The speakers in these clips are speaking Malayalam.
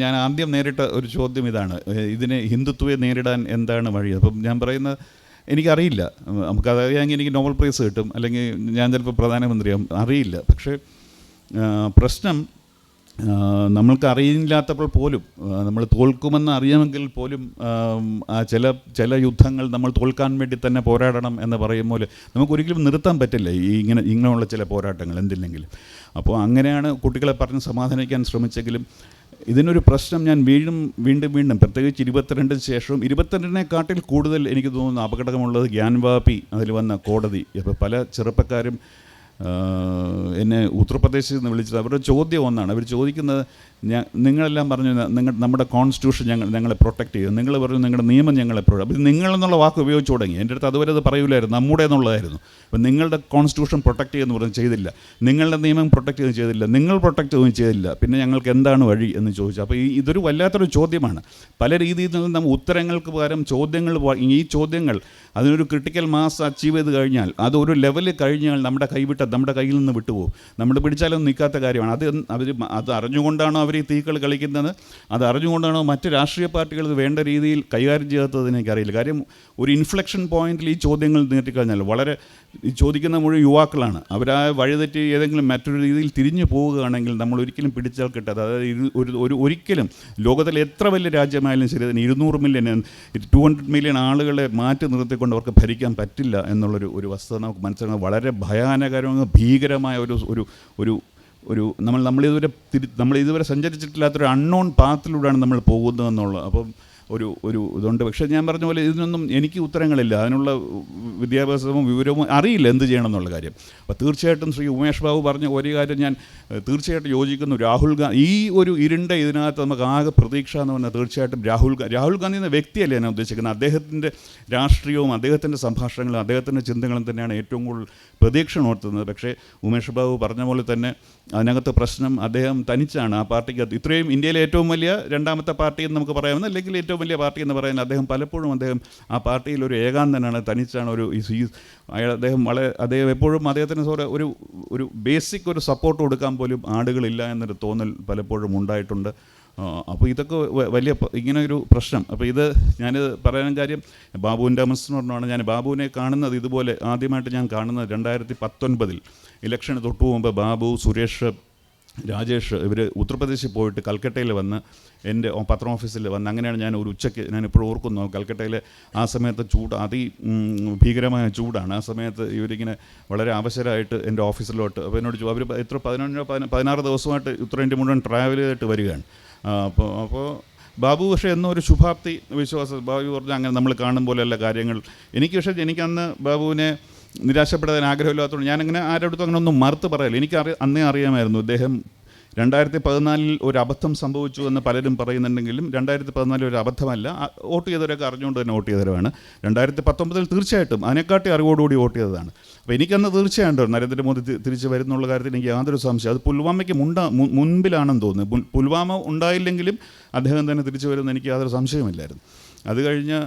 ഞാൻ ആദ്യം നേരിട്ട ഒരു ചോദ്യം ഇതാണ്. ഇതിനെ ഹിന്ദുത്വയെ നേരിടാൻ എന്താണ് വഴി? അപ്പം ഞാൻ പറയുന്ന എനിക്കറിയില്ല. നമുക്ക് അതായത് എനിക്ക് നോബൽ പ്രൈസ് കിട്ടും. അല്ലെങ്കിൽ ഞാൻ ചിലപ്പോൾ പ്രധാനമന്ത്രിയാവും. അറിയില്ല. പക്ഷേ പ്രശ്നം നമ്മൾക്ക് അറിയില്ലാത്തപ്പോൾ പോലും നമ്മൾ തോൽക്കുമെന്ന് അറിയാമെങ്കിൽ പോലും ചില ചില യുദ്ധങ്ങൾ നമ്മൾ തോൽക്കാൻ വേണ്ടി തന്നെ പോരാടണം എന്ന് പറയും പോലെ നമുക്കൊരിക്കലും നിർത്താൻ പറ്റില്ല ഈ ഇങ്ങനെ ഇങ്ങനെയുള്ള ചില പോരാട്ടങ്ങൾ എന്തില്ലെങ്കിലും. അപ്പോൾ അങ്ങനെയാണ് കുട്ടികളെ പറഞ്ഞ് സമാധാനിക്കാൻ ശ്രമിച്ചെങ്കിലും ഇതിനൊരു പ്രശ്നം ഞാൻ വീണ്ടും വീണ്ടും വീണ്ടും പ്രത്യേകിച്ച് ഇരുപത്തിരണ്ടിന് ശേഷവും. ഇരുപത്തിരണ്ടിനെക്കാട്ടിൽ കൂടുതൽ എനിക്ക് തോന്നുന്നു അപകടമുള്ളത് ഗ്യാൻവാപി അതിൽ വന്ന കോടതി. അപ്പോൾ പല ചെറുപ്പക്കാരും എന്നെ ഉത്തർപ്രദേശിൽ നിന്ന് വിളിച്ചത്. അവരുടെ ചോദ്യം ഒന്നാണ്. അവർ ചോദിക്കുന്നത് ഞാൻ നിങ്ങളെല്ലാം പറഞ്ഞു നിങ്ങൾ നമ്മുടെ കോൺസ്റ്റിറ്റ്യൂഷൻ ഞങ്ങൾ ഞങ്ങളെ പ്രൊട്ടക്റ്റ് ചെയ്യും നിങ്ങൾ പറഞ്ഞു നിങ്ങളുടെ നിയമം ഞങ്ങളെ പ്രൊ അപ്പോൾ നിങ്ങളെന്നുള്ള വാക്ക് ഉപയോഗിച്ച് തുടങ്ങി. എന്റെ അടുത്ത് അതുവരെ അത് പറയൂലായിരുന്നു നമ്മുടെ എന്നുള്ളതായിരുന്നു അപ്പം നിങ്ങളുടെ കോൺസ്റ്റിറ്റ്യൂഷൻ പ്രൊട്ടക്റ്റ് ചെയ്യുമെന്ന് പറഞ്ഞ് ചെയ്തില്ല. നിങ്ങളുടെ നിയമം പ്രൊട്ടക്റ്റ് ചെയ്യുകയും ചെയ്തില്ല. നിങ്ങൾ പ്രൊട്ടക്റ്റ് ചെയ്യുകയും ചെയ്തില്ല. പിന്നെ ഞങ്ങൾക്ക് എന്താണ് വഴി എന്ന് ചോദിച്ചു. അപ്പോൾ ഈ ഇതൊരു വല്ലാത്തൊരു ചോദ്യമാണ്. പല രീതിയിൽ നിന്നും നമ്മൾ ഉത്തരങ്ങൾക്ക് പകരം ചോദ്യങ്ങൾ ഈ ചോദ്യങ്ങൾ അതിനൊരു ക്രിട്ടിക്കൽ മാസ് അച്ചീവ് ചെയ്ത് കഴിഞ്ഞാൽ അത് ഒരു ലെവൽ കഴിഞ്ഞാൽ നമ്മുടെ കൈവിട്ട നമ്മുടെ കയ്യിൽ നിന്ന് വിട്ടുപോകും. നമ്മൾ പിടിച്ചാലൊന്നും നിൽക്കാത്ത കാര്യമാണ്. അത് അവർ അത് അറിഞ്ഞുകൊണ്ടാണോ അവർ ഈ തീക്കൾ കളിക്കുന്നത്. അത് അറിഞ്ഞുകൊണ്ടാണോ മറ്റ് രാഷ്ട്രീയ പാർട്ടികൾ ഇത് വേണ്ട രീതിയിൽ കൈകാര്യം ചെയ്യാത്തത് എനിക്കറിയില്ല. കാര്യം ഒരു ഇൻഫ്ലക്ഷൻ പോയിന്റിൽ ഈ ചോദ്യങ്ങൾ നീട്ടിക്കഴിഞ്ഞാൽ വളരെ ഈ ചോദിക്കുന്ന മുഴുവൻ യുവാക്കളാണ്. അവരാ വഴിതെറ്റി ഏതെങ്കിലും മറ്റൊരു രീതിയിൽ തിരിഞ്ഞു പോവുകയാണെങ്കിൽ നമ്മൾ ഒരിക്കലും പിടിച്ചാൽ കിട്ടാതെ അതായത് ഒരു ഒരു ഒരിക്കലും ലോകത്തിലെ എത്ര വലിയ രാജ്യമായാലും ശരി അതിന് ഇരുന്നൂറ് മില്യൺ ടു ഹൺഡ്രഡ് മില്യൺ ആളുകളെ മാറ്റി നിർത്തിക്കൊണ്ട് അവർക്ക് ഭരിക്കാൻ പറ്റില്ല എന്നുള്ളൊരു ഒരു വസ്തുത നമുക്ക് മനസ്സിലാക്കുന്നത് വളരെ ഭയാനകരമായ ഭീകരമായ ഒരു ഒരു ഒരു ഒരു നമ്മൾ നമ്മളിതുവരെ തിരി നമ്മൾ ഇതുവരെ സഞ്ചരിച്ചിട്ടില്ലാത്തൊരു അൺനോൺ പാത്തിലൂടെയാണ് നമ്മൾ പോകുന്നതെന്നുള്ളത്. അപ്പം ഒരു ഒരു ഇതുണ്ട്. പക്ഷേ ഞാൻ പറഞ്ഞ പോലെ ഇതിനൊന്നും എനിക്ക് ഉത്തരങ്ങളില്ല. അതിനുള്ള വിദ്യാഭ്യാസവും വിവരവും അറിയില്ല എന്ത് ചെയ്യണം എന്നുള്ള കാര്യം. അപ്പോൾ തീർച്ചയായിട്ടും ശ്രീ ഉമേഷ് ബാബു പറഞ്ഞ ഒരു കാര്യം ഞാൻ തീർച്ചയായിട്ടും യോജിക്കുന്നു. രാഹുൽ ഗാന്ധി ഈ ഒരു ഇരുണ്ട ഇതിനകത്ത് നമുക്ക് ആകെ പ്രതീക്ഷ എന്ന് പറഞ്ഞാൽ തീർച്ചയായിട്ടും രാഹുൽ രാഹുൽ ഗാന്ധി എന്ന വ്യക്തിയല്ല ഞാൻ ഉദ്ദേശിക്കുന്നത്. അദ്ദേഹത്തിന്റെ രാഷ്ട്രീയവും അദ്ദേഹത്തിന്റെ സംഭാഷണങ്ങളും അദ്ദേഹത്തിന്റെ ചിന്തകളും തന്നെയാണ് ഏറ്റവും കൂടുതൽ പ്രതീക്ഷ ഉണർത്തുന്നത് പക്ഷേ ഉമേഷ് ബാബു പറഞ്ഞ പോലെ തന്നെ അതിനകത്ത് പ്രശ്നം അദ്ദേഹം തനിച്ചാണ്. ആ പാർട്ടിക്കകത്ത് ഇത്രയും ഇന്ത്യയിലെ ഏറ്റവും വലിയ രണ്ടാമത്തെ പാർട്ടി എന്ന് നമുക്ക് പറയാമെന്ന് അല്ലെങ്കിൽ ഏറ്റവും വലിയ പാർട്ടി എന്ന് പറയുന്നത് അദ്ദേഹം പലപ്പോഴും അദ്ദേഹം ആ പാർട്ടിയിൽ ഒരു ഏകാന്തനാണ് തനിച്ചാണ് ഒരു ഈ അയാൾ അദ്ദേഹം വളരെ അദ്ദേഹം എപ്പോഴും അദ്ദേഹത്തിന് ഒരു ഒരു ബേസിക് ഒരു സപ്പോർട്ട് കൊടുക്കാൻ പോലും ആടുകളില്ല എന്നൊരു തോന്നൽ പലപ്പോഴും ഉണ്ടായിട്ടുണ്ട്. അപ്പോൾ ഇതൊക്കെ വലിയ ഇങ്ങനെ ഒരു പ്രശ്നം. അപ്പോൾ ഇത് ഞാൻ പറയാൻ കാര്യം ബാബുവിന്റെ അമസ് പറഞ്ഞാണ് ഞാൻ ബാബുവിനെ കാണുന്നത് ഇതുപോലെ ആദ്യമായിട്ട് ഞാൻ കാണുന്നത് രണ്ടായിരത്തി പത്തൊൻപതിൽ. ഇലക്ഷന് തൊട്ടു മുമ്പ് ബാബു സുരേഷ് രാജേഷ് ഇവർ ഉത്തർപ്രദേശിൽ പോയിട്ട് കൽക്കട്ടയിൽ വന്ന് എന്റെ പത്രം ഓഫീസിൽ വന്ന് അങ്ങനെയാണ് ഞാൻ ഒരു ഉച്ചയ്ക്ക് ഞാൻ ഇപ്പോഴും ഓർക്കുന്നു. കൽക്കട്ടയിൽ ആ സമയത്ത് ചൂട് അതി ഭീകരമായ ചൂടാണ്. ആ സമയത്ത് ഇവരിങ്ങനെ വളരെ അവശരായിട്ട് എന്റെ ഓഫീസിലോട്ട് അപ്പോൾ എന്നോട് അവർ എത്ര പതിനൊന്നോ പതിന- പതിനാറ് ദിവസമായിട്ട് ഉത്തരേന്ത്യ മുഴുവൻ ട്രാവൽ ചെയ്തിട്ട് വരികയാണ്. അപ്പോൾ അപ്പോൾ ബാബു പക്ഷേ എന്നും ഒരു ശുഭാപ്തി വിശ്വാസം ബാബു പറഞ്ഞാൽ അങ്ങനെ നമ്മൾ കാണും പോലെയല്ല കാര്യങ്ങൾ. എനിക്ക് പക്ഷേ എനിക്കന്ന് ബാബുവിനെ നിരാശപ്പെടാൻ ആഗ്രഹമില്ലാത്തതുകൊണ്ട് ഞാനങ്ങനെ ആരുടെ അടുത്തും അങ്ങനെ ഒന്നും മറുത്ത് പറയില്ല എനിക്ക് അറി അന്നേ അറിയാമായിരുന്നു അദ്ദേഹം രണ്ടായിരത്തി പതിനാലിൽ ഒരു അബദ്ധം സംഭവിച്ചു എന്ന് പലരും പറയുന്നുണ്ടെങ്കിലും രണ്ടായിരത്തി പതിനാലിൽ ഒരു അബദ്ധമല്ല. വോട്ട് ചെയ്തവരൊക്കെ അറിഞ്ഞുകൊണ്ട് തന്നെ വോട്ട് ചെയ്തവരാണ്. രണ്ടായിരത്തി പത്തൊമ്പതിൽ തീർച്ചയായിട്ടും അതിനെക്കാട്ടി അറിവോടുകൂടി വോട്ട് ചെയ്തതാണ്. അപ്പോൾ എനിക്കന്ന് തീർച്ചയായിട്ടും നരേന്ദ്രമോദി തിരിച്ച് വരുന്നുള്ള കാര്യത്തിൽ എനിക്ക് യാതൊരു സംശയം അത് പുൽവാമയ്ക്ക് മുണ്ട മുൻപിലാണെന്ന് തോന്നുന്നു. പുൽവാമ ഉണ്ടായില്ലെങ്കിലും അദ്ദേഹം തന്നെ തിരിച്ചു വരുമെന്ന് എനിക്ക് യാതൊരു സംശയമില്ലായിരുന്നു അത് കഴിഞ്ഞ്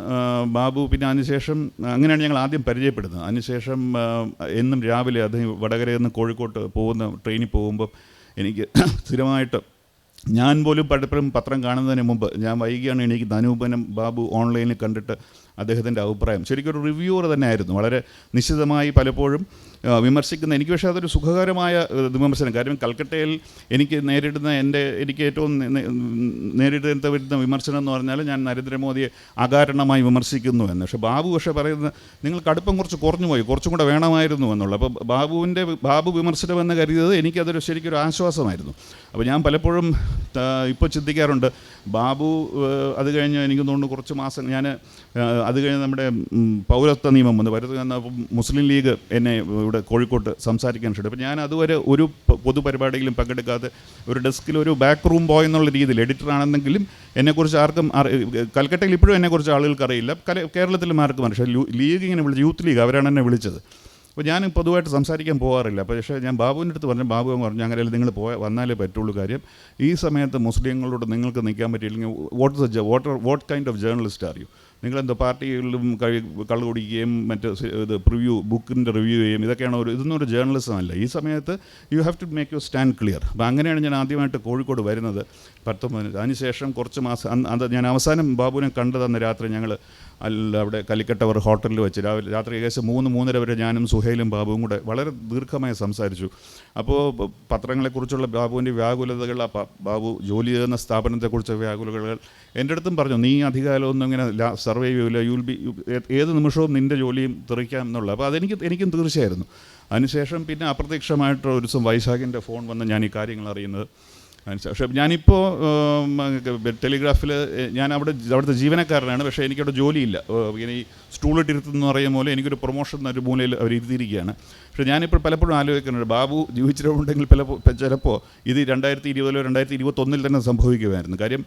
ബാബു പിന്നെ അതിനുശേഷം അങ്ങനെയാണ് ഞങ്ങൾ ആദ്യം പരിചയപ്പെടുന്നത്. അതിനുശേഷം എന്നും രാവിലെ അത് വടകരയിൽ നിന്ന് കോഴിക്കോട്ട് പോകുന്ന ട്രെയിനിൽ പോകുമ്പോൾ എനിക്ക് സ്ഥിരമായിട്ട് ഞാൻ പോലും പലപ്പോഴും പത്രം കാണുന്നതിന് മുമ്പ് ഞാൻ വൈകിയാണ് എനിക്ക് ധനൂപനം ബാബു ഓൺലൈനിൽ കണ്ടിട്ട് അദ്ദേഹത്തിന്റെ അഭിപ്രായം. ശരിക്കും ഒരു റിവ്യൂവർ തന്നെ ആയിരുന്നു വളരെ നിശ്ചിതമായി പലപ്പോഴും വിമർശിക്കുന്ന എനിക്ക് പക്ഷേ അതൊരു സുഖകരമായ വിമർശനം. കാര്യം കൽക്കട്ടയിൽ എനിക്ക് നേരിടുന്ന എന്റെ എനിക്ക് ഏറ്റവും നേ- നേ- നേരിടേണ്ട വരുന്ന വിമർശനം എന്ന് പറഞ്ഞാൽ ഞാൻ നരേന്ദ്രമോദിയെ അകാരണമായി വിമർശിക്കുന്നു എന്ന്. പക്ഷേ ബാബു പക്ഷേ പറയുന്നത് നിങ്ങൾ കടുപ്പം കുറച്ച് കുറഞ്ഞു പോയി കുറച്ചും കൂടെ വേണമായിരുന്നു എന്നുള്ളത്. അപ്പോൾ ബാബുവിന്റെ ബാബു വിമർശനം എന്ന് കരുതിയത് എനിക്കതൊരു ശരിക്കൊരു ആശ്വാസമായിരുന്നു. അപ്പോൾ ഞാൻ പലപ്പോഴും ഇപ്പോൾ ചിന്തിക്കാറുണ്ട് ബാബു അത് കഴിഞ്ഞ് എനിക്ക് തോന്നുന്നു കുറച്ച് മാസം ഞാൻ അത് കഴിഞ്ഞ് നമ്മുടെ പൗരത്വ നിയമം വന്ന് വരുന്നത് മുസ്ലിം ലീഗ് എന്നെ ഇവിടെ ഇവിടെ കോഴിക്കോട്ട് സംസാരിക്കാൻ ക്ഷണിച്ചു അപ്പോൾ ഞാൻ അതുവരെ ഒരു പൊതുപരിപാടിയിലും പങ്കെടുക്കാതെ ഒരു ഡെസ്കിൽ ഒരു ബാക്ക് റൂം ബോയ് എന്നുള്ള രീതിയിൽ എഡിറ്റർ ആണെന്നെങ്കിലും എന്നെക്കുറിച്ച് ആർക്കും കൽക്കട്ടയിൽ ഇപ്പോഴും എന്നെക്കുറിച്ച് ആളുകൾക്ക് അറിയില്ല. കേരളത്തിലും ആർക്കും പക്ഷേ ലീഗ് ഇങ്ങനെ വിളിച്ച് യൂത്ത് ലീഗ് അവരാണ് എന്നെ വിളിച്ചത്. അപ്പോൾ ഞാൻ പൊതുവായിട്ട് സംസാരിക്കാൻ പോകാറില്ല അപ്പോൾ പക്ഷേ ഞാൻ ബാബുവിന്റെ അടുത്ത് പറഞ്ഞു ബാബു എന്ന് പറഞ്ഞു അങ്ങനെ നിങ്ങൾ പോയാൽ വന്നാലേ പറ്റുള്ളൂ കാര്യം. ഈ സമയത്ത് മുസ്ലിങ്ങളോട് നിങ്ങൾക്ക് നിൽക്കാൻ പറ്റിയില്ലെങ്കിൽ what the what what kind of journalist അറിയൂ നിങ്ങളെന്തോ പാർട്ടികളിലും കഴി കള്ളു കുടിക്കുകയും മറ്റ് ഇത് പ്രിവ്യൂ ബുക്കിന്റെ റിവ്യൂ ചെയ്യും ഇതൊക്കെയാണ് ഒരു ഇതൊന്നും ഒരു ജേർണലിസം അല്ല. ഈ സമയത്ത് you have to make you stand clear അപ്പോൾ അങ്ങനെയാണ് ഞാൻ ആദ്യമായിട്ട് കോഴിക്കോട് വരുന്നത്. പത്തൊമ്പതിന് അതിനുശേഷം കുറച്ച് മാസം അത് ഞാൻ അവസാനം ബാബുവിനെ കണ്ടതന്ന രാത്രി ഞങ്ങൾ അല്ല അവിടെ കലിക്കട്ടവർ ഹോട്ടലിൽ വെച്ച് രാവിലെ രാത്രി ഏകദേശം മൂന്ന് മൂന്നര വരെ ഞാനും സുഹേലും ബാബുവും കൂടെ വളരെ ദീർഘമായി സംസാരിച്ചു. അപ്പോൾ പത്രങ്ങളെക്കുറിച്ചുള്ള ബാബുവിന്റെ വ്യാകുലതകൾ ആ ബാബു ജോലി ചെയ്യുന്ന സ്ഥാപനത്തെക്കുറിച്ച് വ്യാകുലതകൾ എന്റെ അടുത്തും പറഞ്ഞു നീ അധികാലമൊന്നും ഇങ്ങനെ സർവേ ചെയ്യൂല യു വിൽ ബി ഏത് നിമിഷവും നിന്റെ ജോലിയും തെറിക്കാം എന്നുള്ളത് അപ്പോൾ അതെനിക്ക് എനിക്കും തീർച്ചയായിരുന്നു. അതിനുശേഷം പിന്നെ അപ്രത്യക്ഷമായിട്ട് ഒരു ദിവസം വൈശാഖിന്റെ ഫോൺ വന്ന് ഞാൻ ഈ കാര്യങ്ങൾ അറിയുന്നത്. പക്ഷേ ഞാനിപ്പോൾ ടെലിഗ്രാഫിൽ ഞാൻ അവിടെ അവിടുത്തെ ജീവനക്കാരനാണ്. പക്ഷേ എനിക്കവിടെ ജോലിയില്ല. ഇങ്ങനെ ഈ സ്റ്റൂളിട്ടിരുത്തുന്ന പറയും പോലെ എനിക്കൊരു പ്രൊമോഷൻ ഒരു മൂലയിൽ അവർ ഇരുത്തിയിരിക്കുകയാണ്. പക്ഷേ ഞാനിപ്പോൾ പലപ്പോഴും ആലോചിക്കുന്നുണ്ട് ബാബു ജീവിച്ചിട്ടുണ്ടെങ്കിൽ പലപ്പോൾ ചിലപ്പോൾ ഇത് രണ്ടായിരത്തി ഇരുപതിലോ രണ്ടായിരത്തി ഇരുപത്തൊന്നിൽ തന്നെ സംഭവിക്കുമായിരുന്നു. കാര്യം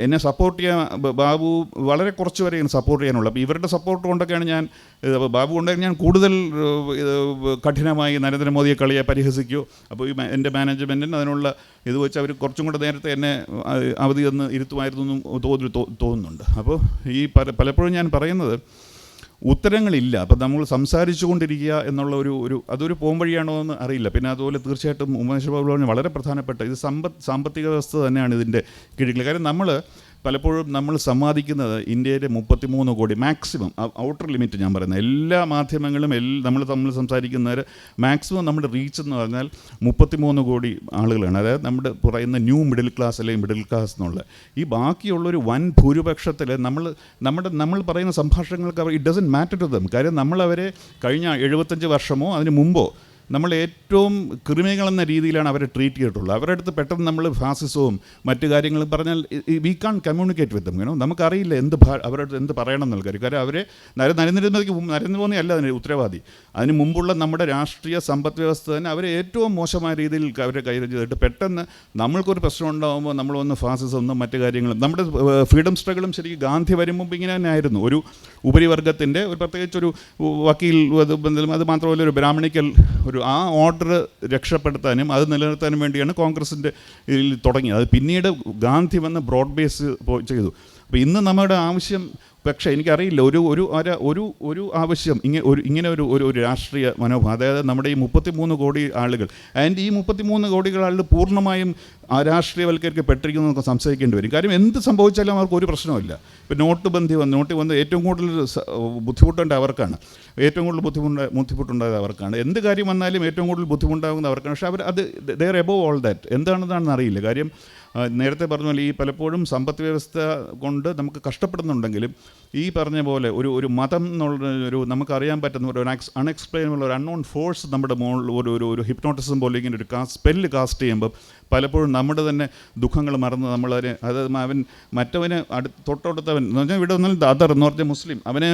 എന്നെ സപ്പോർട്ട് ചെയ്യാൻ ബാബു വളരെ കുറച്ച് വരെ സപ്പോർട്ട് ചെയ്യാനുള്ളൂ അപ്പോൾ ഇവരുടെ സപ്പോർട്ട് കൊണ്ടൊക്കെയാണ് ഞാൻ ബാബു ഉണ്ടെങ്കിൽ ഞാൻ കൂടുതൽ കഠിനമായി നരേന്ദ്രമോദിയെ കളിയെ പരിഹസിക്കൂ. അപ്പോൾ ഈ എന്റെ മാനേജ്മെന്റിന് അതിനുള്ള ഇത് വെച്ച് അവർ കുറച്ചും കൂടെ നേരത്തെ എന്നെ അവധി തന്ന് ഇരുത്തുമായിരുന്നു എന്നും തോന്നി തോന്നുന്നുണ്ട്. അപ്പോൾ ഈ പല പലപ്പോഴും ഞാൻ പറയുന്നത് ഉത്തരങ്ങളില്ല. അപ്പം നമ്മൾ സംസാരിച്ചു കൊണ്ടിരിക്കുക എന്നുള്ള ഒരു ഒരു അതൊരു പോംവഴിയാണോ എന്ന് അറിയില്ല. പിന്നെ അതുപോലെ തീർച്ചയായിട്ടും ഉമേഷ് ബാബു വളരെ പ്രധാനപ്പെട്ട ഇത് സമ്പത്ത് സാമ്പത്തിക വ്യവസ്ഥ തന്നെയാണ് ഇതിന്റെ കീഴിൽ. കാര്യം നമ്മൾ പലപ്പോഴും നമ്മൾ സമ്പാദിക്കുന്നത് ഇന്ത്യയിലെ മുപ്പത്തിമൂന്ന് കോടി മാക്സിമം ഔട്ടർ ലിമിറ്റ് ഞാൻ പറയുന്നത്. എല്ലാ മാധ്യമങ്ങളും എല്ലാ നമ്മൾ തമ്മിൽ സംസാരിക്കുന്നവർ മാക്സിമം നമ്മുടെ റീച്ച് എന്ന് പറഞ്ഞാൽ മുപ്പത്തിമൂന്ന് കോടി ആളുകളാണ്. അതായത് നമ്മുടെ പറയുന്ന ന്യൂ മിഡിൽ ക്ലാസ് അല്ലെങ്കിൽ മിഡിൽ ക്ലാസ് എന്നുള്ള. ഈ ബാക്കിയുള്ളൊരു വൻ ഭൂരിപക്ഷത്തിൽ നമ്മൾ നമ്മുടെ നമ്മൾ പറയുന്ന സംഭാഷണങ്ങൾക്ക് അവർ it doesn't matter to them കാര്യം നമ്മളവരെ കഴിഞ്ഞ എഴുപത്തഞ്ച് വർഷമോ അതിന് മുമ്പോ നമ്മൾ ഏറ്റവും കൃമികളെന്ന രീതിയിലാണ് അവരെ ട്രീറ്റ് ചെയ്തിട്ടുള്ളത്. അവരുടെ അടുത്ത് പെട്ടെന്ന് നമ്മൾ ഫാസിസവും മറ്റു കാര്യങ്ങളും പറഞ്ഞാൽ we can't communicate with them നമുക്കറിയില്ല എന്ത് ഭാ അവരുടെ അടുത്ത് എന്ത് പറയണം എന്നുള്ള കാര്യം. കാര്യം അവരെ നര- നരേന്ദ്രമോദിക്ക് നരേന്ദ്രമോദി അല്ല അതിന് ഉത്തരവാദി. അതിന് മുമ്പുള്ള നമ്മുടെ രാഷ്ട്രീയ സമ്പദ് വ്യവസ്ഥ തന്നെ അവരെ ഏറ്റവും മോശമായ രീതിയിൽ അവരെ കൈകാര്യം ചെയ്തിട്ട് പെട്ടെന്ന് നമ്മൾക്കൊരു പ്രശ്നം ഉണ്ടാകുമ്പോൾ നമ്മൾ വന്ന് ഫാസിസം ഒന്നും മറ്റു കാര്യങ്ങളും നമ്മുടെ ഫ്രീഡം സ്ട്രഗിളും ശരിക്കും ഗാന്ധി വരും ഇങ്ങനെ തന്നെ ആയിരുന്നു. ഒരു ഉപരിവർഗത്തിന്റെ ഒരു പ്രത്യേകിച്ചൊരു വക്കീൽ അത് മാത്രമല്ല ഒരു ബ്രാഹ്മണിക്കൽ ഒരു ആ ഓർഡർ രക്ഷപ്പെടുത്താനും അത് നിലനിർത്താനും വേണ്ടിയാണ് കോൺഗ്രസിന്റെ ഇതിൽ തുടങ്ങിയത്. അത് പിന്നീട് ഗാന്ധി വന്ന് ബ്രോഡ് ബേസ് ചെയ്തു. അപ്പോൾ ഇന്ന് നമ്മുടെ ആവശ്യം പക്ഷേ എനിക്കറിയില്ല ഒരു ഒരു ഒരു- ഒരു ഒരു ആവശ്യം ഇങ്ങനെ ഒരു ഇങ്ങനെ ഒരു ഒരു രാഷ്ട്രീയ മനോഭാവം അതായത് നമ്മുടെ ഈ മുപ്പത്തിമൂന്ന് കോടി ആളുകൾ ആൻഡ് ഈ മുപ്പത്തിമൂന്ന് കോടികൾ ആളുകൾ പൂർണമായും രാഷ്ട്രീയവൽക്കരിക്കപ്പെട്ടിരിക്കുന്നു എന്നൊക്കെ സംശയിക്കേണ്ടി വരും. കാര്യം എന്ത് സംഭവിച്ചാലും അവർക്ക് ഒരു പ്രശ്നമില്ല ഇപ്പോൾ നോട്ട് ബന്ധി വന്ന് നോട്ട് വന്ന് ഏറ്റവും കൂടുതൽ ബുദ്ധിമുട്ടേണ്ട അവർക്കാണ്. ഏറ്റവും കൂടുതൽ ബുദ്ധിമുട്ട് ബുദ്ധിമുട്ടുണ്ടായത് അവർക്കാണ്. എന്ത് കാര്യം വന്നാലും ഏറ്റവും കൂടുതൽ ബുദ്ധിമുട്ടാകുന്നത് അവർക്കാണ്. പക്ഷേ അവർ അത് ദർ എബോവ് ഓൾ ദാറ്റ് എന്താണെന്നാണെന്ന് അറിയില്ല കാര്യം നേരത്തെ പറഞ്ഞ പോലെ ഈ പലപ്പോഴും സമ്പദ് വ്യവസ്ഥ കൊണ്ട് നമുക്ക് കഷ്ടപ്പെടുന്നുണ്ടെങ്കിലും ഈ പറഞ്ഞ പോലെ ഒരു ഒരു മതം എന്നുള്ള ഒരു നമുക്കറിയാൻ പറ്റുന്ന ഒരു അൺഎക്സ്പ്ലെയിനബിൾ ഒരു അൺനോൺ ഫോഴ്സ് നമ്മുടെ മുകളിൽ ഒരു ഒരു ഒരു ഹിപ്നോട്ടിസം പോലെ ഇങ്ങനെ ഒരു കാ സ്പെല്ല് കാസ്റ്റ് ചെയ്യുമ്പോൾ പലപ്പോഴും നമ്മുടെ തന്നെ ദുഃഖങ്ങൾ മറന്ന് നമ്മളതിനെ അത് അവൻ മറ്റവന് അടു തൊട്ടടുത്തവൻ എന്ന് പറഞ്ഞാൽ ഇവിടെ ഒന്നും അതർ എന്ന് പറഞ്ഞാൽ മുസ്ലിം അവനെ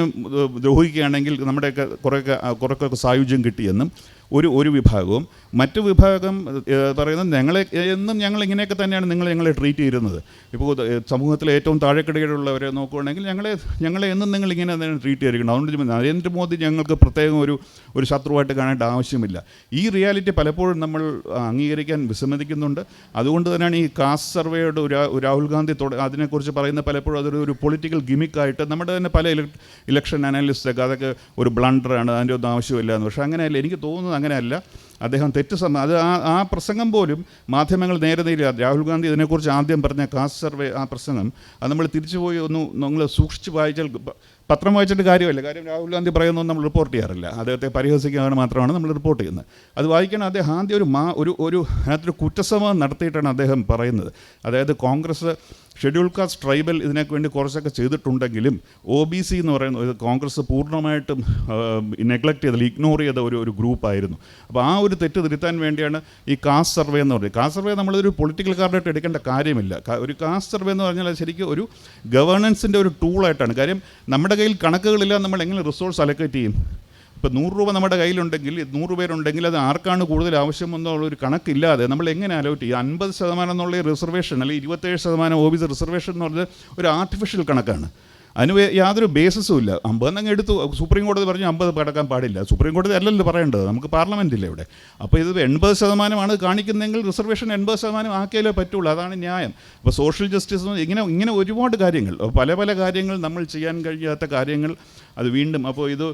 ദ്രോഹിക്കുകയാണെങ്കിൽ നമ്മുടെയൊക്കെ കുറേയൊക്കെ കുറേയൊക്കെ സായുജ്യം കിട്ടിയെന്നും ഒരു ഒരു വിഭാഗവും മറ്റു വിഭാഗം പറയുന്നത് ഞങ്ങളെ എന്നും ഞങ്ങൾ ഇങ്ങനെയൊക്കെ തന്നെയാണ് നിങ്ങൾ ഞങ്ങളെ ട്രീറ്റ് ചെയ്യുന്നത്. ഇപ്പോൾ സമൂഹത്തിലെ ഏറ്റവും താഴെക്കിടയിലുള്ളവരെ നോക്കുകയാണെങ്കിൽ ഞങ്ങളെ ഞങ്ങളെ എന്നും നിങ്ങൾ ഇങ്ങനെ തന്നെയാണ് ട്രീറ്റ് ചെയ്യുന്നത് അതുകൊണ്ട് നരേന്ദ്രമോദി ഞങ്ങൾക്ക് പ്രത്യേകം ഒരു ഒരു ശത്രുവായിട്ട് കാണേണ്ട ആവശ്യമില്ല. ഈ റിയാലിറ്റി പലപ്പോഴും നമ്മൾ അംഗീകരിക്കാൻ വിസമ്മതിക്കുന്നുണ്ട്. അതുകൊണ്ട് തന്നെയാണ് ഈ കാസ്റ്റ് സർവേയുടെ രാഹുൽ ഗാന്ധി അതിനെക്കുറിച്ച് പറയുന്ന പലപ്പോഴും അതൊരു ഒരു പൊളിറ്റിക്കൽ ഗിമിക്കായിട്ട് നമ്മുടെ തന്നെ പല ഇലക്ഷൻ അനാലിസ്റ്റൊക്കെ അതൊക്കെ ഒരു ബ്ലണ്ടറാണ് അതിന്റെ ഒന്നും ആവശ്യമില്ല എന്ന് പക്ഷേ അങ്ങനെയല്ല എനിക്ക് തോന്നുന്നത് അങ്ങനെയല്ല. അദ്ദേഹം തെറ്റ് സം അത് ആ ആ പ്രസംഗം പോലും മാധ്യമങ്ങൾ നേരെ നേരില്ല രാഹുൽ ഗാന്ധി ഇതിനെക്കുറിച്ച് ആദ്യം പറഞ്ഞ കാസ്റ്റ് സർവേ ആ പ്രസംഗം അത് നമ്മൾ തിരിച്ചുപോയി ഒന്ന് നമ്മൾ സൂക്ഷിച്ച് വായിച്ചാൽ പത്രം വായിച്ചിട്ട് കാര്യമല്ല. കാര്യം രാഹുൽ ഗാന്ധി പറയുന്നൊന്നും നമ്മൾ റിപ്പോർട്ട് ചെയ്യാറില്ല. അദ്ദേഹത്തെ പരിഹസിക്കാൻ മാത്രമാണ് നമ്മൾ റിപ്പോർട്ട് ചെയ്യുന്നത്. അത് വായിക്കണം. അദ്ദേഹം ആദ്യം ഒരു മാ ഒരു ഒരു അതിനകത്തൊരു കുറ്റസമം നടത്തിയിട്ടാണ് അദ്ദേഹം പറയുന്നത്. അതായത് കോൺഗ്രസ് ഷെഡ്യൂൾ കാസ്റ്റ് ട്രൈബൽ ഇതിനൊക്കെ വേണ്ടി കുറച്ചൊക്കെ ചെയ്തിട്ടുണ്ടെങ്കിലും ഒ ബി സി എന്ന് പറയുന്നത് ഇത് കോൺഗ്രസ് പൂർണമായിട്ടും നെഗ്ലക്ട് ചെയ്ത ഇഗ്നോർ ചെയ്ത ഒരു ഒരു ഗ്രൂപ്പായിരുന്നു അപ്പോൾ ആ ഒരു തെറ്റ് തിരുത്താൻ വേണ്ടിയാണ് ഈ കാസ്റ്റ് സർവേ എന്ന് പറയുന്നത്. കാസ്റ്റ് സർവേ നമ്മളൊരു പൊളിറ്റിക്കൽ കാർഡായിട്ട് എടുക്കേണ്ട കാര്യമില്ല. ഒരു കാസ്റ്റ് സർവേ എന്ന് പറഞ്ഞാൽ ശരിക്കും ഒരു ഗവേണൻസിന്റെ ഒരു ടൂളായിട്ടാണ് കാര്യം നമ്മുടെ കയ്യിൽ കണക്കുകളില്ല നമ്മൾ എങ്ങനെ റിസോഴ്സ് അലക്കേറ്റ് ചെയ്യും? ഇപ്പോൾ നൂറ് രൂപ നമ്മുടെ കയ്യിലുണ്ടെങ്കിൽ നൂറ് പേരുണ്ടെങ്കിൽ അത് ആർക്കാണ് കൂടുതൽ ആവശ്യമെന്നുള്ള ഒരു കണക്കില്ലാതെ നമ്മൾ എങ്ങനെ അലോട്ട് ചെയ്യും? അൻപത് ശതമാനം എന്നുള്ള റിസർവേഷൻ അല്ലെങ്കിൽ ഇരുപത്തേഴ് ശതമാനം ഓഫീസ് റിസർവേഷൻ എന്ന് പറഞ്ഞത് ഒരു ആർട്ടിഫിഷ്യൽ കണക്കാണ്. അതിന് യാതൊരു ബേസിസും ഇല്ല. അമ്പതെന്നങ്ങ് എടുത്തു. സുപ്രീം കോടതി പറഞ്ഞു അമ്പത് കടക്കാൻ പാടില്ല. സുപ്രീം കോടതി അല്ലല്ലോ പറയേണ്ടത്. നമുക്ക് പാർലമെന്റില്ലേ ഇവിടെ? അപ്പോൾ ഇത് എൺപത് ശതമാനമാണ് കാണിക്കുന്നതെങ്കിൽ റിസർവേഷൻ എൺപത് ശതമാനം ആക്കിയാലേ പറ്റുള്ളൂ. അതാണ് ന്യായം. അപ്പോൾ സോഷ്യൽ ജസ്റ്റിസ് ഇങ്ങനെ ഇങ്ങനെ ഒരുപാട് കാര്യങ്ങൾ. പല പല കാര്യങ്ങൾ നമ്മൾ ചെയ്യാൻ കഴിയാത്ത കാര്യങ്ങൾ അത് വീണ്ടും അപ്പോൾ ഇത്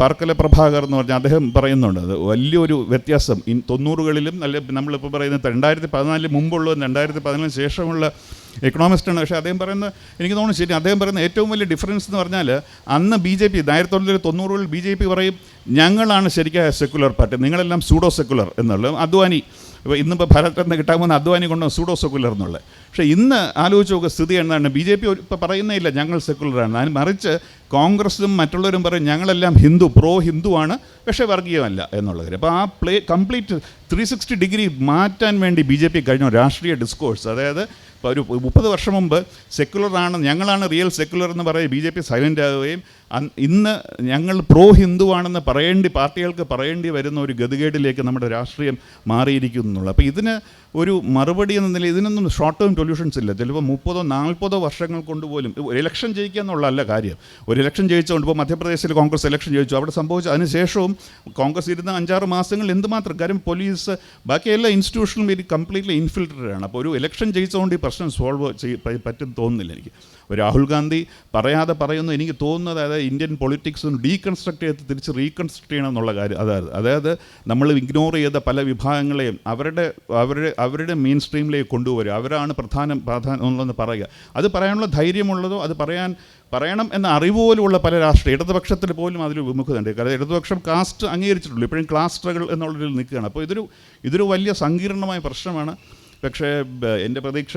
പാർക്കല പ്രഭാകർ എന്ന് പറഞ്ഞാൽ അദ്ദേഹം പറയുന്നുണ്ട്. അത് വലിയൊരു വ്യത്യാസം. തൊണ്ണൂറുകളിലും അല്ലെ നമ്മളിപ്പോൾ പറയുന്നത് രണ്ടായിരത്തി പതിനാലിന് മുമ്പുള്ളതും രണ്ടായിരത്തി പതിനാലിന് ശേഷമുള്ള എക്കണോമിസ്റ്റാണ് പക്ഷേ അദ്ദേഹം പറയുന്ന എനിക്ക് തോന്നുന്നു ശരി അദ്ദേഹം പറയുന്ന ഏറ്റവും വലിയ ഡിഫറൻസ് എന്ന് പറഞ്ഞാൽ അന്ന് ബി ജെ പി ആയിരത്തി തൊള്ളായിരത്തി തൊണ്ണൂറുകളിൽ ബി ജെ പി പറയും ഞങ്ങളാണ് ശരിക്കും സെക്കുലർ പാർട്ടി നിങ്ങളെല്ലാം സൂഡോ സെക്കുലർ എന്നുള്ളത്. അദ്വാനി ഇപ്പോൾ ഇന്നിപ്പോൾ ഭാരതരത്ന കിട്ടാൻ പോകുന്ന അദ്വാനി കൊണ്ട് സൂഡോ സെക്കുലർ എന്നുള്ളത്. പക്ഷേ ഇന്ന് ആലോചിച്ച് നോക്കുക സ്ഥിതി എന്താണ്? ബി ജെ പി ഇപ്പോൾ പറയുന്നേയില്ല ഞങ്ങൾ സെക്കുലറാണ് അതിന് മറിച്ച് കോൺഗ്രസും മറ്റുള്ളവരും പറയും ഞങ്ങളെല്ലാം ഹിന്ദു പ്രോ ഹിന്ദു ആണ് പക്ഷേ വർഗീയമല്ല എന്നുള്ളത്. അപ്പോൾ ആ play complete three sixty degree മാറ്റാൻ വേണ്ടി ബി ജെ പി കഴിഞ്ഞ രാഷ്ട്രീയ ഡിസ്കോഴ്സ് അതായത് ഒരു മുപ്പത് വർഷം മുമ്പ് സെക്കുലറാണ് ഞങ്ങളാണ് റിയൽ സെക്കുലർ എന്ന് പറയും. ബി ജെ പി സൈലന്റ് ആവുകയും ഇന്ന് ഞങ്ങൾ പ്രോ ഹിന്ദുവാണെന്ന് പറയേണ്ടി പാർട്ടികൾക്ക് പറയേണ്ടി വരുന്ന ഒരു ഗതികേടിലേക്ക് നമ്മുടെ രാഷ്ട്രീയം മാറിയിരിക്കുന്നു എന്നുള്ളത് അപ്പോൾ ഇതിന് ഒരു മറുപടി എന്ന നിലയിൽ ഇതിനൊന്നും ഷോർട്ട് ടേം സൊല്യൂഷൻസ് ഇല്ല. ചിലപ്പോൾ മുപ്പതോ നാൽപ്പതോ വർഷങ്ങൾ കൊണ്ട് പോലും ഒരു ഇലക്ഷൻ ജയിക്കുക എന്നുള്ളതല്ല കാര്യം. ഒരു ഇലക്ഷൻ ജയിച്ചുകൊണ്ട് ഇപ്പോൾ മധ്യപ്രദേശിൽ കോൺഗ്രസ് ഇലക്ഷൻ ജയിച്ചു. അവിടെ സംഭവിച്ച അതിനുശേഷവും കോൺഗ്രസ് ഇരുന്ന അഞ്ചാറ് മാസങ്ങൾ എന്തുമാത്രം? കാര്യം പോലീസ് ബാക്കി എല്ലാ ഇൻസ്റ്റിറ്റ്യൂഷനും ഇത് കംപ്ലീറ്റ്ലി ഇൻഫിൽട്രേറ്റഡ് ആണ്. അപ്പോൾ ഒരു ഇലക്ഷൻ ജയിച്ചുകൊണ്ട് ഈ പ്രശ്നം സോൾവ് ചെയ്യ പറ്റും തോന്നുന്നില്ല എനിക്ക്. രാഹുൽ ഗാന്ധി പറയാതെ പറയുന്നു എനിക്ക് തോന്നുന്നത് അതായത് ഇന്ത്യൻ പൊളിറ്റിക്സ് ഡീകൺസ്ട്രക്ട് ചെയ്ത് തിരിച്ച് റീകൺസ്ട്രക്ട് ചെയ്യണം എന്നുള്ള കാര്യം അതായത് അതായത് നമ്മൾ ഇഗ്നോർ ചെയ്ത പല വിഭാഗങ്ങളെയും അവരുടെ അവരുടെ അവരുടെ മെയിൻ സ്ട്രീമിലേക്ക് കൊണ്ടുവരിക. അവരാണ് പ്രധാനം പ്രാധാന്യം എന്നുള്ളതെന്ന് പറയുക. അത് പറയാനുള്ള ധൈര്യമുള്ളതോ അത് പറയാൻ പറയണം എന്ന അറിവ് പോലുമുള്ള പല രാഷ്ട്രീയ ഇടതുപക്ഷത്തിൽ പോലും അതിൽ വിമുഖതയുണ്ട്. കാരണം ഇടതുപക്ഷം കാസ്റ്റ് അംഗീകരിച്ചിട്ടുള്ളൂ. ഇപ്പോഴും ക്ലാസ്റ്ററുകൾ എന്നുള്ളതിൽ നിൽക്കുകയാണ്. അപ്പോൾ ഇതൊരു ഇതൊരു വലിയ സങ്കീർണമായ പ്രശ്നമാണ്. പക്ഷേ എന്റെ പ്രതീക്ഷ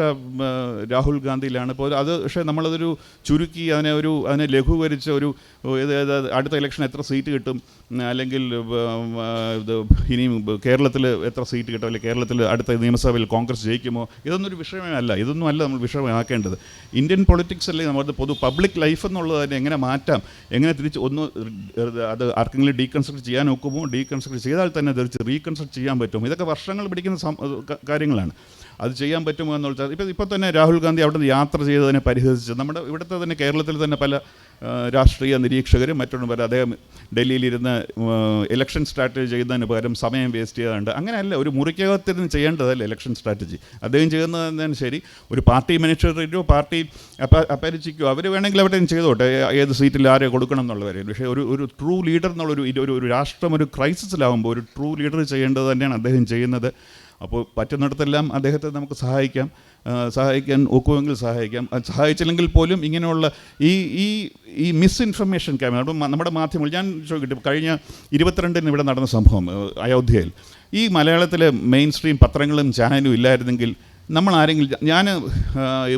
രാഹുൽ ഗാന്ധിയിലാണ്. ഇപ്പോൾ അത് പക്ഷേ നമ്മളതൊരു ചുരുക്കി അതിനെ ഒരു അതിനെ ലഘൂകരിച്ച ഒരു അടുത്ത ഇലക്ഷൻ എത്ര സീറ്റ് കിട്ടും അല്ലെങ്കിൽ ഇത് ഇനിയും കേരളത്തിൽ എത്ര സീറ്റ് കിട്ടും അല്ലെങ്കിൽ കേരളത്തിൽ അടുത്ത നിയമസഭയിൽ കോൺഗ്രസ് ജയിക്കുമോ ഇതൊന്നും ഒരു വിഷയമേ അല്ല. ഇതൊന്നും അല്ല നമ്മൾ വിഷയമാക്കേണ്ടത്. ഇന്ത്യൻ പൊളിറ്റിക്സ് അല്ലെങ്കിൽ നമ്മുടെ പൊതു പബ്ലിക് ലൈഫ് എന്നുള്ളത് തന്നെ എങ്ങനെ മാറ്റാം എങ്ങനെ തിരിച്ച് ഒന്ന് അത് ആർക്കെങ്കിലും ഡീകൺസ്ട്രക്ട് ചെയ്യാൻ നോക്കുമോ ഡീകൺസ്ട്രക്ട് ചെയ്താൽ തന്നെ തിരിച്ച് റീകൺസ്ട്രക്ട് ചെയ്യാൻ പറ്റും ഇതൊക്കെ വർഷങ്ങൾ പിടിക്കുന്ന കാര്യങ്ങളാണ്. അത് ചെയ്യാൻ പറ്റുമോ എന്നുള്ള ഇപ്പോൾ ഇപ്പോൾ തന്നെ രാഹുൽ ഗാന്ധി അവിടെ നിന്ന് യാത്ര ചെയ്തതിനെ പരിഹസിച്ച് നമ്മുടെ ഇവിടുത്തെ തന്നെ കേരളത്തിൽ തന്നെ പല രാഷ്ട്രീയ നിരീക്ഷകരും മറ്റൊന്നും പല അദ്ദേഹം ഡൽഹിയിലിരുന്ന് ഇലക്ഷൻ സ്ട്രാറ്റജി ചെയ്യുന്നതിന് പകരം സമയം വേസ്റ്റ് ചെയ്യാറുണ്ട്. അങ്ങനെയല്ല ഒരു മുറിക്കകത്തിരുന്ന് ചെയ്യേണ്ടതല്ല ഇലക്ഷൻ സ്ട്രാറ്റജി അദ്ദേഹം ചെയ്യുന്നതിന് ശരി? ഒരു പാർട്ടി മനുഷ്യരോ പാർട്ടി അപരിചിക്കോ അവർ വേണമെങ്കിൽ അവിടെ ചെയ്തോട്ടെ ഏത് സീറ്റിൽ ആരെ കൊടുക്കണം എന്നുള്ള കാര്യം. പക്ഷേ ഒരു ഒരു ട്രൂ ലീഡർ എന്നുള്ളൊരു ഒരു ഒരു രാഷ്ട്രം ഒരു ക്രൈസിസിലാവുമ്പോൾ ഒരു ട്രൂ ലീഡർ ചെയ്യേണ്ടത് തന്നെയാണ് അദ്ദേഹം ചെയ്യുന്നത്. അപ്പോൾ പറ്റുന്നിടത്തെല്ലാം അദ്ദേഹത്തെ നമുക്ക് സഹായിക്കാം സഹായിക്കാൻ ഒക്കുമെങ്കിൽ സഹായിക്കാം. സഹായിച്ചില്ലെങ്കിൽ പോലും ഇങ്ങനെയുള്ള ഈ ഈ ഈ മിസ്ഇൻഫർമേഷൻ ക്യാമ്പ് നമ്മുടെ മാധ്യമങ്ങൾ ഞാൻ ചോദിക്കട്ടെ കഴിഞ്ഞ ഇരുപത്തിരണ്ടിന് ഇവിടെ നടന്ന സംഭവം അയോധ്യയിൽ. ഈ മലയാളത്തിലെ മെയിൻ സ്ട്രീം പത്രങ്ങളും ചാനലും ഇല്ലായിരുന്നെങ്കിൽ നമ്മൾ ആരെങ്കിലും ഞാൻ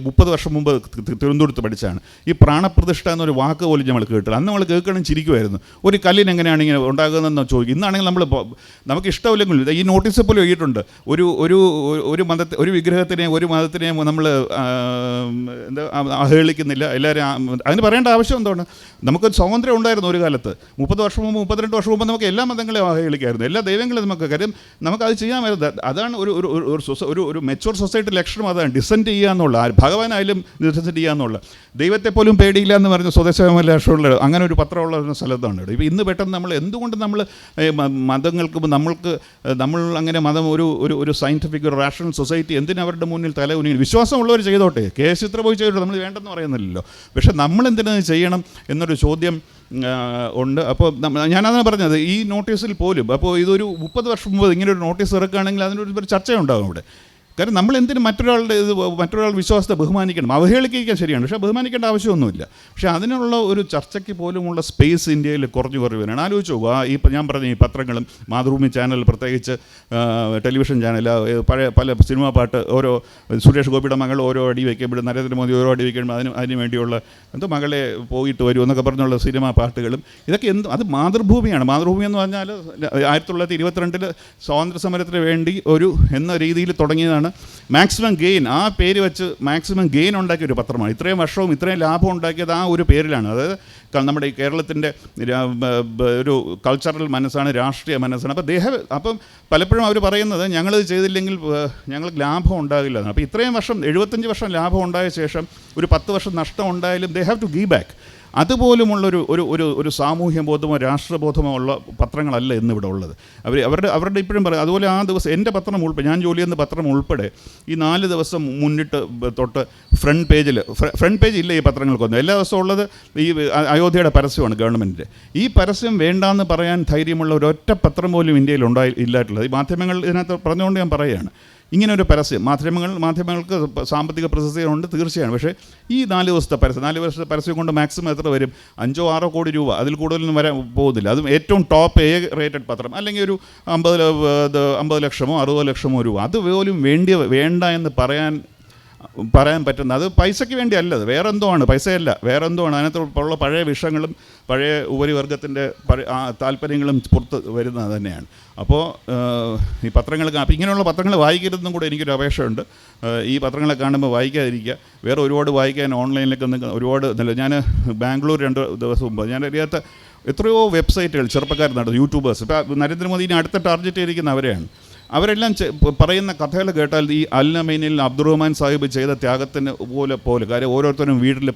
മുപ്പത് വർഷം മുമ്പ് തിരുവനന്തപുരത്ത് പഠിച്ചാണ്. ഈ പ്രാണപ്രതിഷ്ഠ എന്നൊരു വാക്ക് പോലും നമ്മൾ കേട്ടില്ല. അന്ന് നമ്മൾ കേൾക്കണം ചിരിക്കുമായിരുന്നു ഒരു കല്ലിന് എങ്ങനെയാണ് ഇങ്ങനെ ഉണ്ടാകുന്നതെന്ന് ചോദിക്കും. ഇന്നാണെങ്കിൽ നമ്മൾ നമുക്ക് ഇഷ്ടമില്ലെങ്കിൽ ഈ നോട്ടീസ് പോലും എഴുതിയിട്ടുണ്ട്. ഒരു ഒരു ഒരു മതത്തെ ഒരു വിഗ്രഹത്തിനെയും ഒരു മതത്തിനെയും നമ്മൾ എന്താ അവഹേളിക്കുന്നില്ല. എല്ലാവരും അതിന് പറയേണ്ട ആവശ്യം എന്താണ്? നമുക്കൊരു സ്വാതന്ത്ര്യം ഉണ്ടായിരുന്നു ഒരു കാലത്ത്. മുപ്പത് വർഷം മുമ്പ് മുപ്പത്തിരണ്ട് വർഷം മുമ്പ് നമുക്ക് എല്ലാ മതങ്ങളെയും അവഹേളിക്കായിരുന്നു. എല്ലാ ദൈവങ്ങളും നമുക്ക് കാര്യം നമുക്കത് ചെയ്യാമായിരുന്നു അതാണ് ഒരു ഒരു ഒരു- ഒരു മെച്ചുവർ സൊസൈറ്റി ലക്ഷണം. അതാണ് ഡിസെൻഡ് ചെയ്യുക എന്നുള്ള ഭഗവാനായാലും ഡിസെന്റ് ചെയ്യുക എന്നുള്ള. ദൈവത്തെ പോലും പേടിയില്ല എന്ന് പറഞ്ഞ സ്വദേശമല്ലാഷമുള്ള അങ്ങനെ ഒരു പത്രമുള്ള സ്ഥലത്താണ്. ഇപ്പോൾ ഇന്ന് പെട്ടെന്ന് നമ്മൾ എന്തുകൊണ്ട് നമ്മൾ മതങ്ങൾക്ക് നമ്മൾക്ക് നമ്മൾ അങ്ങനെ മതം ഒരു ഒരു സയന്റിഫിക് ഒരു റാഷണൽ സൊസൈറ്റി എന്തിനവരുടെ മുന്നിൽ തല ഉന്നി വിശ്വാസമുള്ളവർ ചെയ്തോട്ടെ. കേസ് ഇത്ര പോയി ചെയ്തോട്ടെ നമ്മൾ വേണ്ടെന്ന് പറയുന്നില്ലല്ലോ. പക്ഷെ നമ്മൾ എന്തിനത് ചെയ്യണം എന്നൊരു ചോദ്യം ഉണ്ട്. അപ്പോൾ ഞാനതാണ് പറഞ്ഞത് ഈ നോട്ടീസിൽ പോലും അപ്പോൾ ഇതൊരു മുപ്പത് വർഷം മുമ്പ് ഇങ്ങനെ ഒരു നോട്ടീസ് ഇറക്കുകയാണെങ്കിൽ അതിനൊരു ചർച്ചയുണ്ടാകും ഇവിടെ കാരണം നമ്മൾ എന്തിനും മറ്റൊരാളുടെ ഇത് മറ്റൊരാളുടെ വിശ്വാസത്തെ ബഹുമാനിക്കണം? അവഹേളിക്കാൻ ശരിയാണ് പക്ഷേ ബഹുമാനിക്കേണ്ട ആവശ്യമൊന്നുമില്ല. പക്ഷേ അതിനുള്ള ഒരു ചർച്ചയ്ക്ക് പോലുമുള്ള സ്പേസ് ഇന്ത്യയിൽ കുറഞ്ഞു കുറഞ്ഞു വരികയാണ് ആലോചിച്ച് പോകുക ഈ ഞാൻ പറഞ്ഞ ഈ പത്രങ്ങളും മാതൃഭൂമി ചാനൽ പ്രത്യേകിച്ച് ടെലിവിഷൻ ചാനൽ പഴയ പല സിനിമാ പാട്ട് ഓരോ സുരേഷ് ഗോപിയുടെ മകൾ ഓരോ അടി വയ്ക്കുമ്പോഴും നരേന്ദ്രമോദി ഓരോ അടി വയ്ക്കുമ്പോൾ അതിന് അതിന് വേണ്ടിയുള്ള എന്തോ മകളെ പോയിട്ട് വരും എന്നൊക്കെ പറഞ്ഞുള്ള സിനിമാ പാട്ടുകളും ഇതൊക്കെ എന്ത് അത് മാതൃഭൂമിയാണ്. മാതൃഭൂമി എന്ന് പറഞ്ഞാൽ ആയിരത്തി തൊള്ളായിരത്തി ഇരുപത്തിരണ്ടിൽ സ്വാതന്ത്ര്യ സമരത്തിന് വേണ്ടി ഒരു എന്ന രീതിയിൽ തുടങ്ങിയതാണ് പത്രമാണ് മാക്സിമം ഗെയിൻ ആ പേര് വെച്ച് മാക്സിമം ഗെയിൻ ഉണ്ടാക്കിയ ഒരു പത്രമാണ്. ഇത്രയും വർഷവും ഇത്രയും ലാഭം ഉണ്ടാക്കിയത് ആ ഒരു പേരിലാണ്. അതായത് നമ്മുടെ ഈ കേരളത്തിന്റെ ഒരു കൾച്ചറൽ മനസ്സാണ് രാഷ്ട്രീയ മനസ്സാണ്. അപ്പോൾ ദേഹ അപ്പം പലപ്പോഴും അവർ പറയുന്നത് ഞങ്ങളിത് ചെയ്തില്ലെങ്കിൽ ഞങ്ങൾ ഞങ്ങൾക്ക് ലാഭം ഉണ്ടാകില്ല അപ്പോൾ ഇത്രയും വർഷം എഴുപത്തഞ്ച് വർഷം ലാഭം ഉണ്ടായ ശേഷം ഒരു പത്ത് വർഷം നഷ്ടം ഉണ്ടായാലും they have to give back അതുപോലുമുള്ളൊരു ഒരു ഒരു ഒരു സാമൂഹ്യ ബോധമോ രാഷ്ട്രബോധമോ ഉള്ള പത്രങ്ങളല്ല ഇന്നിവിടെ ഉള്ളത്. അവർ അവരുടെ അവരുടെ ഇപ്പോഴും പറയും അതുപോലെ ആ ദിവസം എന്റെ പത്രം ഉൾപ്പെടെ ഞാൻ ജോലി ചെയ്യുന്ന പത്രം ഉൾപ്പെടെ ഈ നാല് ദിവസം മുന്നിട്ട് തൊട്ട് ഫ്രണ്ട് പേജിൽ ഫ്രണ്ട് പേജ് ഇല്ല ഈ പത്രങ്ങൾക്കൊന്നും എല്ലാ ദിവസവും ഉള്ളത് ഈ അയോധ്യയുടെ പരസ്യമാണ് ഗവൺമെന്റിന്റെ ഈ പരസ്യം വേണ്ടാന്ന് പറയാൻ ധൈര്യമുള്ള ഒരൊറ്റ പത്രം പോലും ഇന്ത്യയിൽ ഉണ്ടായി ഇല്ലായിട്ടുള്ളത്. ഈ മാധ്യമങ്ങൾ ഇതിനകത്ത് പറഞ്ഞുകൊണ്ട് ഞാൻ പറയുകയാണ്. ഇങ്ങനെ ഒരു പരസ്യം. മാധ്യമങ്ങൾ മാധ്യമങ്ങൾക്ക് സാമ്പത്തിക പ്രശസ്തികളുണ്ട് തീർച്ചയാണ് പക്ഷേ ഈ നാല് ദിവസത്തെ പരസ്യം നാല് വർഷത്തെ പരസ്യം കൊണ്ട് മാക്സിമം എത്ര വരും? അഞ്ചോ ആറോ കോടി രൂപ. അതിൽ കൂടുതലൊന്നും വരാൻ പോകുന്നില്ല. അതും ഏറ്റവും ടോപ്പ് എ റേറ്റഡ് പത്രം. അല്ലെങ്കിൽ ഒരു അമ്പത് അമ്പത് ലക്ഷമോ അറുപത് ലക്ഷമോ രൂപ. അത് പോലും വേണ്ടിയ വേണ്ട എന്ന് പറയാൻ പറയാൻ പറ്റുന്ന അത് പൈസയ്ക്ക് വേണ്ടിയല്ല അത് വേറെ എന്തോ ആണ് പൈസയല്ല വേറെ എന്തോ ആണ് അതിനകത്ത് ഉള്ള പഴയ വിഷങ്ങളും പഴയ ഉപരിവർഗത്തിന്റെ താല്പര്യങ്ങളും പുറത്ത് വരുന്നത് തന്നെയാണ്. അപ്പോൾ ഈ പത്രങ്ങൾ അപ്പം ഇങ്ങനെയുള്ള പത്രങ്ങൾ വായിക്കരുതെന്നും കൂടെ എനിക്കൊരു അപേക്ഷയുണ്ട്. ഈ പത്രങ്ങളെ കാണുമ്പോൾ വായിക്കാതിരിക്കുക. വേറെ ഒരുപാട് വായിക്കാൻ ഓൺലൈനിലൊക്കെ ഒന്ന് ഒരുപാട് ഞാൻ ബാംഗ്ലൂർ രണ്ട് ദിവസം മുമ്പ് ഞാൻ അറിയാത്ത എത്രയോ വെബ്സൈറ്റുകൾ ചെറുപ്പക്കാർ നടന്നു യൂട്യൂബേഴ്സ്. ഇപ്പോൾ നരേന്ദ്രമോദിനെ അടുത്ത ടാർഗറ്റ് ചെയ്തിരിക്കുന്ന അവരെയാണ്. അവരെല്ലാം പറയുന്ന കഥകൾ കേട്ടാൽ ഈ അൽനമൈനിൽ അബ്ദുറഹ്മാൻ സാഹിബ് ചെയ്ത ത്യാഗത്തിന് പോലെ പോലെ. കാര്യം ഓരോരുത്തരും വീട്ടിൽ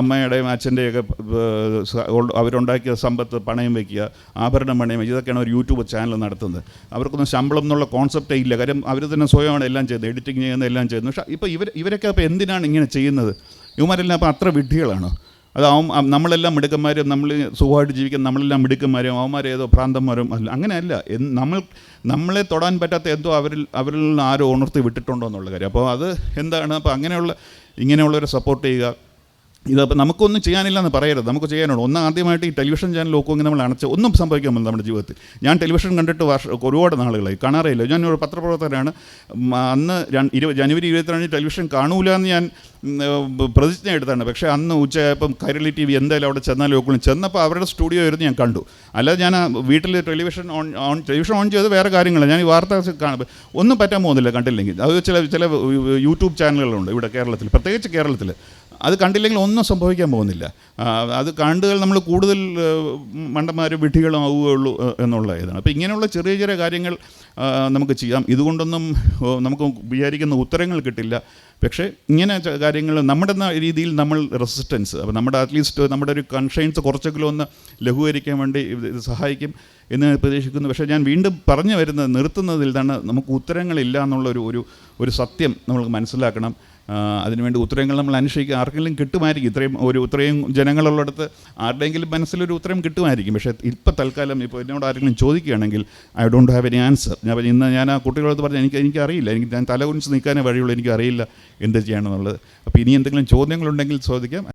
അമ്മയുടെയും അച്ഛന്റെയൊക്കെ അവരുണ്ടാക്കിയ സമ്പത്ത് പണയം വയ്ക്കുക ആഭരണം പണയം വയ്ക്കുക ഇതൊക്കെയാണ് ഒരു യൂട്യൂബ് ചാനൽ നടത്തുന്നത്. അവർക്കൊന്നും ശമ്പളം എന്നുള്ള കോൺസെപ്റ്റേ ഇല്ല. കാര്യം അവർ തന്നെ സ്വയമാണ് എല്ലാം ചെയ്യുന്നത് എഡിറ്റിംഗ് ചെയ്യുന്നത് എല്ലാം ചെയ്യുന്നത്. പക്ഷേ ഇപ്പോൾ ഇവർ ഇവരൊക്കെ അപ്പോൾ എന്തിനാണ് ഇങ്ങനെ ചെയ്യുന്നത്? ഇവന്മാരെല്ലാം അപ്പോൾ അത്ര വിഡ്ഢികളാണോ? അത് അവൻ നമ്മളെല്ലാം മിടുക്കന്മാരും നമ്മൾ സുഖമായിട്ട് ജീവിക്കുന്ന നമ്മളെല്ലാം മിടുക്കന്മാരും അവന്മാർ ഏതോ ഭ്രാന്തന്മാരും അല്ല. അങ്ങനെയല്ല. നമ്മൾ നമ്മളെ തൊടാൻ പറ്റാത്ത എന്തോ അവരിൽ അവരിൽ നിന്ന് ആരോ ഉണർത്തി വിട്ടിട്ടുണ്ടോ എന്നുള്ള കാര്യം. അപ്പോൾ അത് എന്താണ്? അപ്പോൾ അങ്ങനെയുള്ള ഇങ്ങനെയുള്ളവരെ സപ്പോർട്ട് ചെയ്യുക. ഇതപ്പോൾ നമുക്കൊന്നും ചെയ്യാനില്ല എന്ന് പറയരുത്. നമുക്ക് ചെയ്യാനുള്ളൂ. ഒന്ന് ആദ്യമായിട്ട് ഈ ടെലിവിഷൻ ചാനൽ നോക്കുമെങ്കിൽ നമ്മൾ അണച്ച് ഒന്നും സംഭവിക്കാൻ നമ്മുടെ ജീവിതത്തിൽ. ഞാൻ ടെലിവിഷൻ കണ്ടിട്ട് വർഷ ഒരുപാട് നാളുകളായി. കാണാറില്ല ഞാൻ ഒരു പത്രപ്രവർത്തകനാണ്. അന്ന് രണ്ട് ഇരു ജനുവരി ഇരുപത്തിരണ്ടിന് ടെലിവിഷൻ കാണൂല എന്ന് ഞാൻ പ്രതിജ്ഞ എടുത്താണ്. പക്ഷേ അന്ന് ഉച്ചയായപ്പം കൈരളി ടി വി എന്തായാലും അവിടെ ചെന്നാലും നോക്കുള്ളൂ. ചെന്നപ്പോൾ അവരുടെ സ്റ്റുഡിയോ ആയിരുന്നു ഞാൻ കണ്ടു. അല്ലാതെ ഞാൻ വീട്ടിൽ television on on television on ചെയ്ത് വേറെ കാര്യങ്ങളാണ് ഞാൻ ഈ വാർത്ത കാണുമ്പോൾ ഒന്നും പറ്റാൻ പോകുന്നില്ല കണ്ടില്ലെങ്കിൽ. അത് ചില ചില യൂട്യൂബ് ചാനലുകളുണ്ട് ഇവിടെ കേരളത്തിൽ. പ്രത്യേകിച്ച് കേരളത്തിൽ അത് കണ്ടില്ലെങ്കിൽ ഒന്നും സംഭവിക്കാൻ പോകുന്നില്ല. അത് കണ്ടുകൾ നമ്മൾ കൂടുതൽ മണ്ടന്മാരും വിഡ്ഢികളും ആവുകയുള്ളൂ എന്നുള്ള ഇതാണ്. അപ്പോൾ ഇങ്ങനെയുള്ള ചെറിയ ചെറിയ കാര്യങ്ങൾ നമുക്ക് ചെയ്യാം. ഇതുകൊണ്ടൊന്നും നമുക്ക് വിചാരിക്കുന്ന ഉത്തരങ്ങൾ കിട്ടില്ല. പക്ഷേ ഇങ്ങനെ കാര്യങ്ങൾ നമ്മുടെ രീതിയിൽ നമ്മൾ റെസിസ്റ്റൻസ് അപ്പോൾ നമ്മുടെ അറ്റ്ലീസ്റ്റ് നമ്മുടെ ഒരു കൺഷൈൻസ് കുറച്ചെങ്കിലും ഒന്ന് ലഘൂകരിക്കാൻ വേണ്ടി ഇത് സഹായിക്കും എന്ന് പ്രതീക്ഷിക്കുന്നു. പക്ഷേ ഞാൻ വീണ്ടും പറഞ്ഞു വരുന്നത് നിർത്തുന്നതിൽ തന്നെ നമുക്ക് ഉത്തരങ്ങളില്ല എന്നുള്ളൊരു ഒരു ഒരു സത്യം നമ്മൾ മനസ്സിലാക്കണം. അതിനുവേണ്ടി ഉത്തരങ്ങൾ നമ്മൾ അന്വേഷിക്കുക ആർക്കെങ്കിലും കിട്ടുമായിരിക്കും. ഇത്രയും ഒരു ഇത്രയും ജനങ്ങളുള്ളിടത്ത് ആരുടെയെങ്കിലും മനസ്സിലൊരു ഉത്തരം കിട്ടുമായിരിക്കും. പക്ഷേ ഇപ്പം തൽക്കാലം ഇപ്പോൾ എന്നോട് ആരെങ്കിലും ചോദിക്കുകയാണെങ്കിൽ I don't have any answer ഞാൻ ഇന്ന് ഞാൻ ആ കുട്ടികളോട് പറഞ്ഞു എനിക്ക് എനിക്കറിയില്ല എനിക്ക് ഞാൻ തലകുനിച്ച് നിൽക്കാനേ വഴിയുള്ളൂ. എനിക്കറിയില്ല എന്ത് ചെയ്യണമെന്നുള്ളത്. അപ്പോൾ ഇനി എന്തെങ്കിലും ചോദ്യങ്ങളുണ്ടെങ്കിൽ ചോദിക്കാം.